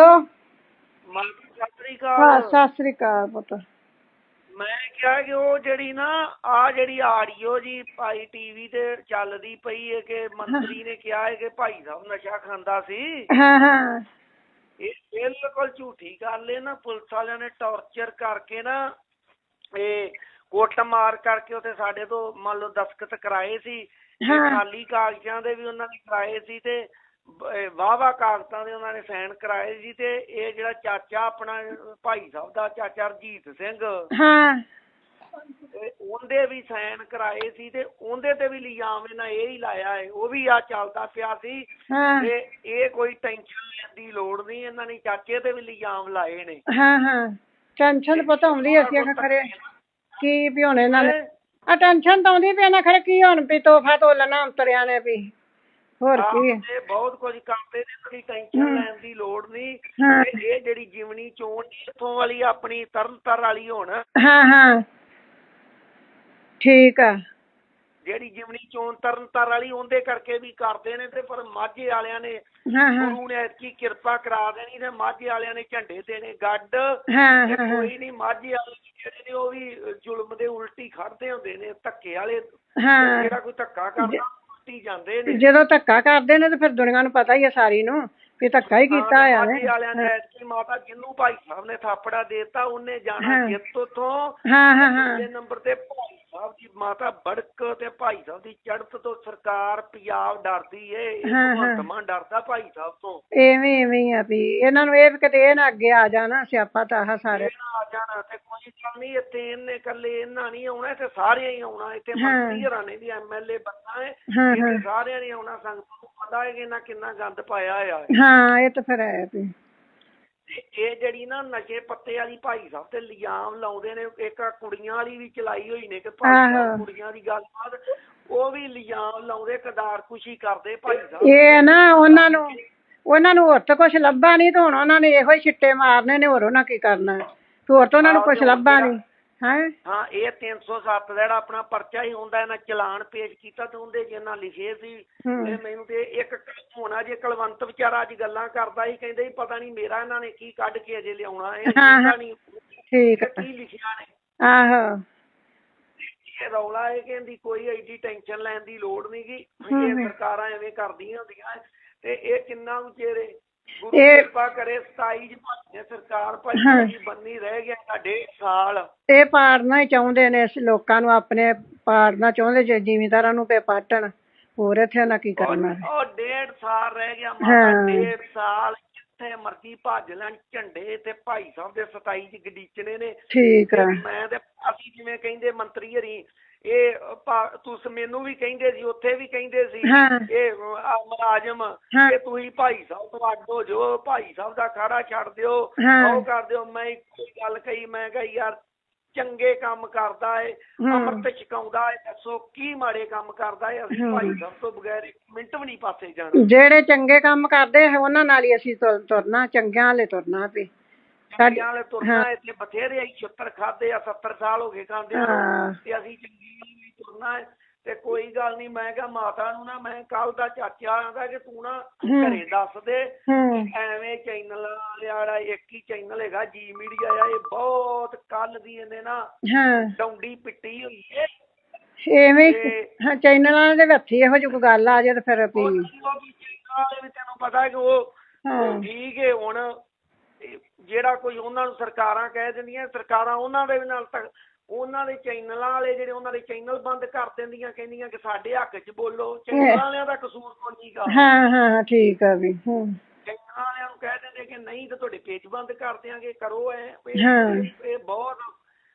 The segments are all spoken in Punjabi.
ਬੋਲੋ ਮਾਤਾ ਸਤਿ ਸ੍ਰੀ ਹਾਂ ਅਕਾਲ ਸਤਿ ਸ੍ਰੀ ਅਕਾਲ ਪੁੱਤ। ਮੈਂ ਕਿਹਾ ਕਿ ਉਹ ਜਿਹੜੀ ਨਾ ਆ ਜਿਹੜੀ ਆਡੀਓ ਜੀ ਭਾਈ ਟੀਵੀ ਤੇ ਚੱਲਦੀ ਪਈ ਹੈ ਕਿ ਮੰਤਰੀ ਨੇ ਕਿਹਾ ਹੈ ਕਿ ਭਾਈ ਸਾਹਿਬ ਨਸ਼ਾ ਖਾਂਦਾ ਸੀ। ਹਾਂ ਹਾਂ। ਇਹ ਬਿਲਕੁਲ ਝੂਠੀ ਗੱਲ ਹੈ ਨਾ ਪੁਲਿਸ ਵਾਲਿਆਂ ਨੇ ਟੌਰਚਰ ਕਰਕੇ ਨਾ ਇਹ ਕੁੱਟ ਮਾਰ ਕਰਕੇ ਉੱਥੇ ਸਾਡੇ ਤੋਂ ਮੰਨ ਲਓ ਦਸਖਤ ਕਰਾਏ ਸੀ। ਤੇ ਹਾਂ। ਖਾਲੀ ਕਾਗਜ਼ਾਂ ਦੇ ਵੀ ਉਹਨਾਂ ਨੇ ਕਰਾਏ ਸੀ ਤੇ ਵਾਵਾ ਕਾਗਜ਼ਾਂ ਦੇ ਉਹਨਾਂ ਨੇ ਸਾਈਨ ਕਰਾਏ ਸੀ ਤੇ ਇਹ ਜਿਹੜਾ ਚਾਚਾ ਆਪਣਾ ਭਾਈ ਸਾਹਿਬ ਦਾ ਚਾਚਾ ਰਜੀਤ ਸਿੰਘ। ਹਾਂ। ਤੇ ਉਹਦੇ ਵੀ ਸਾਈਨ ਕਰਾਏ ਸੀ ਤੇ ਉਹਦੇ ਤੇ ਵੀ ਇਲਜ਼ਾਮ ਇਹਨਾਂ ਇਹ ਹੀ ਲਾਇਆ ਹੈ ਉਹ ਵੀ ਆ ਚੱਲਦਾ ਪਿਆ ਸੀ। ਹਾਂ। ਤੇ ਇਹ ਕੋਈ ਟੈਨਸ਼ਨ ਲੈਣ ਦੀ ਲੋੜ ਨਹੀਂ ਇਹਨਾਂ ਨੇ ਚਾਚੇ ਤੇ ਵੀ ਇਲਜ਼ਾਮ ਲਾਏ ਨੇ। ਹਾਂ ਹਾਂ। ਟੈਨਸ਼ਨ ਪਤਾ ਹੁੰਦੀ ਅਸੀਂ ਆਖਿਆ ਖਰੇ ਕੀ ਵੀ ਹੁਣ ਇਹਨਾਂ ਨੇ ਆ ਟੈਨਸ਼ਨ ਤਾਂ ਆਉਂਦੀ ਵੀ ਇਹਨਾਂ ਖਰੇ ਕੀ ਹੁਣ ਵੀ ਤੋਹਫਾ ਤੋਲਣਾ ਉਤਰਿਆ ਨੇ ਵੀ। ਹੋਰ ਕੀ? ਇਹ ਬਹੁਤ ਕੁਝ ਕਰਦੇ ਨੇ ਕੋਈ ਟੈਨਸ਼ਨ ਲੈਣ ਦੀ ਲੋੜ ਨਹੀਂ। ਇਹ ਜਿਹੜੀ ਜਿਮਨੀ ਚੋਣ ਇੱਥੋਂ ਵਾਲੀ ਆਪਣੀ ਤਰਨਤਾਰ ਵਾਲੀ ਹੁਣ। ਹਾਂ ਹਾਂ। ਠੀਕ ਆ। ਜਿਹੜੀ ਜਿਮਨੀ ਚੋਣ ਤਰਨਤਾਰ ਵਾਲੀ ਉਹਦੇ ਕਰਕੇ ਵੀ ਕਰਦੇ ਨੇ ਤੇ ਪਰ ਮਾਝੇ ਵਾਲਿਆਂ ਨੇ ਗੁਰੂ ਨੇ ਕੀ ਕਿਰਪਾ ਕਰਾ ਦੇਣੀ ਤੇ ਮਾਝੇ ਵਾਲਿਆਂ ਨੇ ਝੰਡੇ ਦੇਣੇ। ਗੱਡ ਤੇ ਕੋਈ ਨਹੀਂ ਮਾਝੇ ਵਾਲੇ ਜਿਹੜੇ ਨੇ ਉਹ ਵੀ ਜ਼ੁਲਮ ਦੇ ਉਲਟੀ ਖੜਦੇ ਹੁੰਦੇ ਨੇ ਧੱਕੇ ਵਾਲੇ ਹਾਂ। ਜਿਹੜਾ ਕੋਈ ਧੱਕਾ ਕਰਦਾ। ਉਲਟੀ ਜਾਂਦੇ ਨੇ। ਜਦੋਂ ਧੱਕਾ ਕਰਦੇ ਨੇ ਤੇ ਫਿਰ ਦੁਨੀਆ ਨੂੰ ਪਤਾ ਹੀ ਹੈ ਸਾਰੀ ਨੂੰ ਵੀ ਧੱਕਾ ਹੀ ਕੀਤਾ ਹੋਇਆ ਨੇ ਵਾਲਿਆਂ ਨੇ ਐਤਕੀ ਮਾਤਾ ਜਿੰਨੂੰ ਭਾਈ ਸਾਹਿਬ ਨੇ ਥਾਪੜਾ ਦੇਤਾ ਉਹਨੇ ਜਾਣਾ। ਜਿੱਤ ਉੱਥੋਂ। ਹਾਂ ਹਾਂ ਹਾਂ। ਨੰਬਰ ਤੇ ਭਾਈ ਸਾਹਿਬ ਦੀ ਮਾਤਾ ਬੜਕ ਤੇ ਭਾਈ ਸਾਹਿਬ ਦੀ ਚੜ੍ਹਤ ਤੋਂ ਸਰਕਾਰ ਪੰਜਾਬ ਡਰਦੀ ਏ ਮਾਨ ਡਰਦਾ ਭਾਈ ਸਾਹਿਬ ਤੋਂ। ਐਵੇਂ ਐਵੇਂ ਆ ਵੀ ਇਹਨਾਂ ਨੂੰ ਇਹ ਵੀ ਕਿਤੇ ਇਹ ਨਾ ਅੱਗੇ ਆ ਜਾਣਾ ਸਿਆਪਾ ਤਾਂ ਆਹ ਸਾਰੇ। ਆ ਜਾਣਾ ਤੇ ਕੋਈ ਗੱਲ ਨਹੀਂ ਇੱਥੇ ਇਹਨੇ ਇਕੱਲੇ ਇਹਨਾਂ ਨਹੀਂ ਆਉਣਾ ਇੱਥੇ ਸਾਰਿਆਂ ਹੀ ਆਉਣਾ ਇੱਥੇ। ਮੰਤਰੀ ਹਰਾਂ ਨੇ ਵੀ ਐਮਐਲਏ ਬੰਦਾ ਇੱਥੇ ਹਾਂ। ਸਾਰਿਆਂ ਨੇ ਆਉਣਾ ਸੰਗਤ ਨੂੰ ਪਤਾ ਹੈ ਕਿ ਇਹਨਾਂ ਕਿੰਨਾ ਗੰਦ ਪਾਇਆ ਹੋਇਆ ਹੈ ਇਹ ਤਾਂ ਫਿਰ ਹੈ ਵੀ। ਤੇ ਇਹ ਜਿਹੜੀ ਨਾ ਨਸ਼ੇ ਪੱਤੇ ਵਾਲੀ ਭਾਈ ਸਾਹਿਬ ਤੇ ਇਲਜ਼ਾਮ ਲਾਉਂਦੇ ਨੇ ਇੱਕ ਕੁੜੀਆਂ ਵਾਲੀ ਵੀ ਚਲਾਈ ਹੋਈ ਨੇ ਕਿ ਭਾਈ ਸਾਹਿਬ। ਕੁੜੀਆਂ ਦੀ ਗੱਲਬਾਤ ਉਹ ਵੀ ਇਲਜ਼ਾਮ ਲਾਉਂਦੇ ਕਦਾਰ ਕੁਸ਼ੀ ਕਰਦੇ ਭਾਈ ਸਾਹਿਬ। ਇਹ ਨਾ ਉਹਨਾਂ ਨੂੰ ਉਹਨਾਂ ਨੂੰ ਹੋਰ ਤਾਂ ਕੁਝ ਲੱਭਾ ਨਹੀਂ ਤੇ ਹੁਣ ਉਹਨਾਂ ਨੇ ਇਹੋ ਹੀ ਛਿੱਟੇ ਮਾਰਨੇ ਨੇ ਹੋਰ ਉਹਨਾਂ ਕੀ ਕਰਨਾ? ਹੋਰ ਤਾਂ ਉਹਨਾਂ ਨੂੰ ਕੁਝ ਲੱਭਾ ਨਹੀਂ ਹੈ ਹਾਂ ਇਹ 307 ਦਾ ਜਿਹੜਾ ਆਪਣਾ ਪਰਚਾ ਹੀ ਹੁੰਦਾ ਇਹਨਾਂ ਚਲਾਨ ਪੇਸ਼ ਕੀਤਾ ਤੇ ਉਹਦੇ ਜਿਹਨਾਂ ਲਿਖੇ ਸੀ ਹੂੰ। ਤੇ ਮੈਨੂੰ ਤੇ ਇੱਕ ਹੋਣਾ ਜੇ ਕਲਵੰਤ ਵਿਚਾਰਾ ਅੱਜ ਗੱਲਾਂ ਕਰਦਾ ਸੀ ਕਹਿੰਦੇ ਸੀ ਪਤਾ ਨਹੀਂ ਮੇਰਾ ਇਹਨਾਂ ਨੇ ਕੀ ਕੱਢ ਕੇ ਅਜੇ ਲਿਆਉਣਾ ਹੈ ਹਾਂ, ਹਾਂ। ਪਤਾ ਨਹੀਂ ਠੀਕ। ਕੀ ਲਿਖਿਆ ਨੇ ਆਹੋ ਇਹ ਰੌਲਾ ਹੈ ਕਿ ਇਹਦੀ ਕੋਈ ਐਡੀ ਟੈਨਸ਼ਨ ਲੈਣ ਦੀ ਲੋੜ ਨਹੀਂ ਗੀ ਇਹ। ਸਰਕਾਰਾਂ ਐਵੇਂ ਕਰਦੀਆਂ ਹੁੰਦੀਆਂ ਤੇ ਇਹ ਕਿੰਨਾ ਉਚੇਰੇ ਇਹ- ਕਿਰਪਾ ਕਰੇ 27 ਚ ਭਾਵੇਂ ਸਰਕਾਰ ਭਾਈ ਹਾਂ। ਜੀ ਬੰਨੀ ਰਹਿ ਗਿਆ ਦਾ ਡੇਢ ਸਾਲ ਇਹ ਪਾੜਨਾ ਹੀ ਚਾਹੁੰਦੇ ਨੇ ਇਸ ਲੋਕਾਂ ਨੂੰ ਆਪਣੇ ਪਾੜਨਾ ਚਾਹੁੰਦੇ ਜੇ ਜ਼ਿਮੀਂਦਾਰਾਂ ਨੂੰ ਪੇ ਪਾਟਣ। ਹੋਰ ਇੱਥੇ ਨਾ ਕੀ ਕਰਨਾ ਉਹ ਡੇਢ ਸਾਲ ਰਹਿ ਗਿਆ। ਮਾਤਾ ਸਾਲ ਜਿੱਥੇ ਮਰਜ਼ੀ ਭੱਜ ਲੈਣ ਝੰਡੇ ਤੇ ਭਾਈ ਸਾਹਿਬ ਦੇ 27 ਚ ਗਡੀਚਣੇ ਨੇ। ਠੀਕ ਆ। ਮੈਂ ਤੇ ਅਸੀਂ ਜਿਵੇਂ ਕਹਿੰਦੇ ਮੰਤਰੀ ਹਰੀ ਇਹ ਤੁਸੀਂ ਮੈਨੂੰ ਵੀ ਕਹਿੰਦੇ ਸੀ ਉੱਥੇ ਵੀ ਕਹਿੰਦੇ ਸੀ। ਇਹ ਮੁਲਾਜ਼ਮ। ਕਿ ਤੁਸੀਂ ਭਾਈ ਸਾਹਿਬ ਤੋਂ ਅੱਡ ਹੋ ਜਾਓ ਭਾਈ ਸਾਹਿਬ ਦਾ ਖਾੜਾ ਛੱਡ ਦਿਓ। ਉਹ ਕਰ ਦਿਓ ਮੈਂ ਇੱਕੋ ਹੀ ਗੱਲ ਕਹੀ ਮੈਂ ਕਿਹਾ ਯਾਰ ਚੰਗੇ ਕੰਮ ਕਰਦਾ ਏ। ਅੰਮ੍ਰਿਤ ਛਕਾਉਂਦਾ ਏ ਦੱਸੋ ਕੀ ਮਾੜੇ ਕੰਮ ਕਰਦਾ ਏ ਅਸੀਂ। ਭਾਈ ਸਾਹਿਬ ਤੋਂ ਬਗੈਰ ਇੱਕ ਮਿੰਟ ਵੀ ਨਹੀਂ ਪਾਸੇ ਜਾਣਾ ਜਿਹੜੇ ਚੰਗੇ ਕੰਮ ਕਰਦੇ ਉਹਨਾਂ ਨਾਲ ਹੀ ਅਸੀਂ ਤੁਰ- ਤੁਰਨਾ ਚੰਗਿਆਂ ਵਾਲੇ ਤੁਰਨਾ ਵੀ ਸਾਡੇ- ਵਾਲੇ ਤੁਰਨਾ ਹਾਂ। ਇੱਥੇ ਬਥੇਰੇ ਅਸੀਂ 76 ਖਾਦੇ ਆ 70 ਸਾਲ ਹੋ ਗਏ ਖਾਂਦੇ ਹਾਂ। ਤੇ ਅਸੀਂ ਚੰਗੀ ਵੀ ਤੁਰਨਾ ਹੈ ਤੇ ਕੋਈ ਗੱਲ ਨਹੀਂ ਮੈਂ ਕਿਹਾ ਮਾਤਾ ਨੂੰ ਨਾ ਮੈਂ ਕੱਲ ਦਾ ਚਾਚਾ ਆਂਦਾ ਕਿ ਤੂੰ ਨਾ ਹੂੰ। ਘਰੇ ਦੱਸ ਦੇ ਹੂੰ ਐਵੇਂ ਚੈਨਲ ਵਾਲਾ ਇੱਕ ਹੀ ਚੈਨਲ ਹੈਗਾ ਜੀ ਮੀਡੀਆ ਆ ਇਹ ਬਹੁਤ ਕੱਲ ਦੀ ਇਹਨੇ ਨਾ ਹਾਂ ਡੌਂਡੀ ਪਿੱਟੀ ਹੋਈ ਏ ਐਵੇਂ ਹੀ- ਹਾਂ ਚੈਨਲਾਂ ਦੇ ਵਿੱਚ ਹੀ ਇਹੋ ਜਿਹੀ ਕੋਈ ਗੱਲ ਆ ਜੇ ਤੇ ਫਿਰ ਵੀ ਤੈਨੂੰ ਪਤਾ ਕਿ ਉਹ ਹਾਂ। ਠੀਕ ਹੈ ਹੁਣ ਜਿਹੜਾ ਕੋਈ ਉਹਨਾਂ ਨੂੰ ਸਰਕਾਰਾਂ ਕਹਿ ਦਿੰਦੀਆਂ ਸਰਕਾਰਾਂ ਉਹਨਾਂ ਦੇ ਨਾਲ ਉਹਨਾਂ ਦੇ ਚੈਨਲਾਂ ਵਾਲੇ ਜਿਹੜੇ ਉਹਨਾਂ ਦੇ ਚੈਨਲ ਬੰਦ ਕਰ ਦਿੰਦੀਆਂ ਕਹਿੰਦੀਆਂ ਕਿ ਸਾਡੇ ਹੱਕ 'ਚ ਬੋਲੋ। ਚੈਨਲਾਂ ਵਾਲਿਆਂ ਦਾ ਕਸੂਰ ਕੋਈ ਨਹੀਂਗਾ ਹਾਂ ਹਾਂ ਠੀਕ ਆ ਵੀ ਹੂੰ। ਚੈਨਲਾਂ ਵਾਲਿਆਂ ਨੂੰ ਕਹਿ ਦਿੰਦੇ ਕਿ ਨਹੀਂ ਤਾਂ ਤੁਹਾਡੇ ਪੇਜ ਬੰਦ ਕਰ ਦਿਆਂਗੇ ਕਰੋ ਐ। ਹਾਂ। ਇਹ ਬਹੁਤ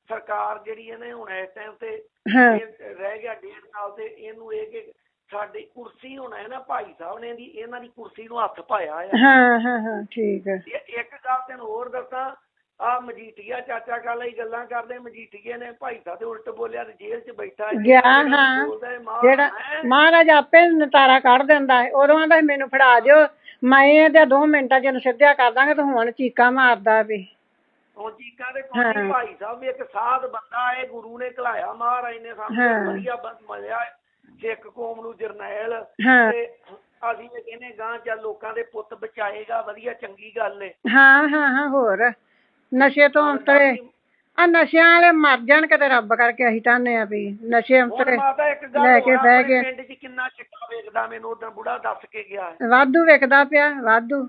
ਸਰਕਾਰ ਜਿਹੜੀ ਇਹਨੇ ਹੁਣ ਇਸ ਟਾਈਮ ਤੇ ਹਾਂ। ਰਹਿ ਗਿਆ ਡੇਢ ਸਾਲ ਤੇ ਇਹਨੂੰ ਇਹ ਕਿ ਸਾਡੀ ਕੁਰਸੀ ਹੁਣ ਹੈ ਨਾ ਭਾਈ ਸਾਹਿਬ ਨੇ ਦੀ ਇਹਨਾਂ ਦੀ ਕੁਰਸੀ ਨੂੰ ਹੱਥ ਪਾਇਆ ਆ। ਹਾਂ ਹਾਂ ਹਾਂ ਠੀਕ ਇਹ ਇੱਕ ਗੱਲ ਹੋਰ ਦੱਸਾਂ ਆ ਮਜੀਠੀਆ ਚਾਚਾ ਕੱਲ ਹੀ ਗੱਲਾਂ ਕਰਦੇ ਮਜੀਠੀਏ ਨੇ ਭਾਈ ਸਾਹਿਬ ਦੇ ਉਲਟ ਬੋਲਿਆ ਤੇ ਜੇਲ੍ਹ 'ਚ ਬੈਠਾ ਹੈ। ਗਿਆ ਹਾਂ ਬੋਲਦਾ ਹੈ, ਮਾਂ ਜਿਹੜਾ ਹੈ। ਮਹਾਰਾਜ ਆਪੇ ਨਤਾਰਾ ਕੱਢ ਦਿੰਦਾ ਹੈ ਉਦੋਂ ਆਂਦਾ ਮੈਨੂੰ ਫੜਾ ਦਿਓ ਮੈਂ ਇਹਦੇ ਦੋ ਮਿੰਟਾਂ ਚ ਇਹਨੂੰ ਸਿੱਧਿਆ ਕਰ ਦਾਂਗਾ ਤੇ ਹੁਣ ਚੀਕਾਂ ਮਾਰਦਾ ਵੀ ਉਹ ਚੀਕਾਂ ਦੇ ਹਾਂ। ਕੋਈ ਭਾਈ ਸਾਹਿਬ ਵੀ ਇੱਕ ਸਾਧ ਬੰਦਾ ਹੈ ਗੁਰੂ ਨੇ ਘਲਾਇਆ ਮਹਾਰਾਜ ਨੇ ਹਾਂ। ਸਾਨੂੰ ਵਧੀਆ ਬੰਦ ਮਿਲਿਆ। ਸਿੱਖ ਕੌਮ ਨੂੰ ਜਰਨੈਲ ਹਾਂ। ਤੇ ਅਸੀਂ ਇਹ ਕਹਿੰਦੇ ਗਾਂ ਚੱਲ ਲੋਕਾਂ ਦੇ ਪੁੱਤ ਬਚਾਏਗਾ ਵਧੀਆ ਚੰਗੀ ਗੱਲ ਏ ਹਾਂ ਹਾਂ ਹਾਂ ਹੋਰ ਨਸ਼ੇ ਤੋਂ ਅੰਤਰੇ ਆ ਨਸ਼ਿਆਂ ਵਾਲੇ ਮਰ ਜਾਣ ਕਿਤੇ ਰੱਬ ਕਰਕੇ ਅਸੀਂ ਚਾਹੁੰਦੇ ਆ ਵੀ ਨਸ਼ੇ ਹੁਣ ਅੰਤਰੇ ਮਾਤਾ ਇੱਕ ਗੱਲ ਲੈ ਕੇ ਹੋਰ ਬਹਿ ਆਪਣੇ ਗਏ। ਪਿੰਡ 'ਚ ਕਿੰਨਾ ਚਿੱਟਾ ਵੇਚਦਾ ਮੈਨੂੰ ਉਦੋਂ ਬੁੜਾ ਦੱਸ ਕੇ ਗਿਆ। ਵਾਧੂ ਵਿਕਦਾ ਪਿਆ ਵਾਧੂ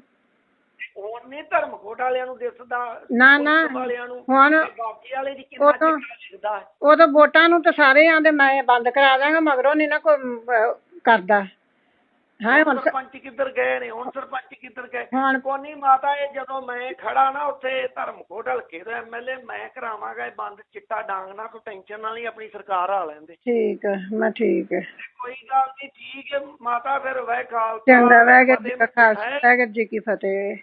ਹੁਣ ਨਹੀਂ ਧਰਮਕੋਟ ਵਾਲਿਆਂ ਨੂੰ ਦਿਸਦਾ ਨਾ ਨਾ ਪੁਲਿਸ ਵਾਲਿਆਂ ਨੂੰ ਹੁਣ ਬਾਕੀ ਵਾਲੇ ਦੀ ਕਿੰਨਾ ਉਦੋਂ- ਚਿੱਟਾ। ਉਹ ਤਾਂ ਵੋਟਾਂ ਨੂੰ ਤਾਂ ਸਾਰੇ ਆਂਦੇ ਮੈਂ ਬੰਦ ਕਰਾ ਦਾਂਗਾ ਮਗਰੋਂ ਨਹੀਂ ਨਾ ਕੋਈ ਅਹ, ਕਰਦਾ ਹਾਂ ਹੁਣ ਸਰਪੰਚ ਕਿੱਧਰ ਗਏ ਨੇ? ਹੁਣ ਸਰਪੰਚ ਕਿੱਧਰ ਗਏ? ਹੁਣ ਕੋਨੀ ਮਾਤਾ ਇਹ ਜਦੋਂ ਮੈਂ ਖੜਾ ਨਾ ਉੱਥੇ ਧਰਮਕੋਟ ਹਲਕੇ ਦਾ ਐਮਐਲਏ ਮੈਂ ਕਰਾਵਾਂਗਾ ਇਹ ਬੰਦ ਚਿੱਟਾ ਡਾਂਗ ਨਾ ਕੋਈ ਟੈਨਸ਼ਨ ਨਾਲ ਹੀ ਆਪਣੀ ਸਰਕਾਰ ਆ ਲੈਂਦੇ। ਠੀਕ ਹੈ ਮੈਂ ਠੀਕ ਹੈ ਕੋਈ ਗੱਲ ਨਹੀਂ ਠੀਕ ਹੈ ਮਾਤਾ ਫਿਰ ਵੈ ਖਾਲਸਾ ਚੰਗਾ ਵਾਹਿਗੁਰੂ ਜੀ ਕਾ ਫਤਿਹ। ਜੀ ਕੀ ਫਤਿਹ।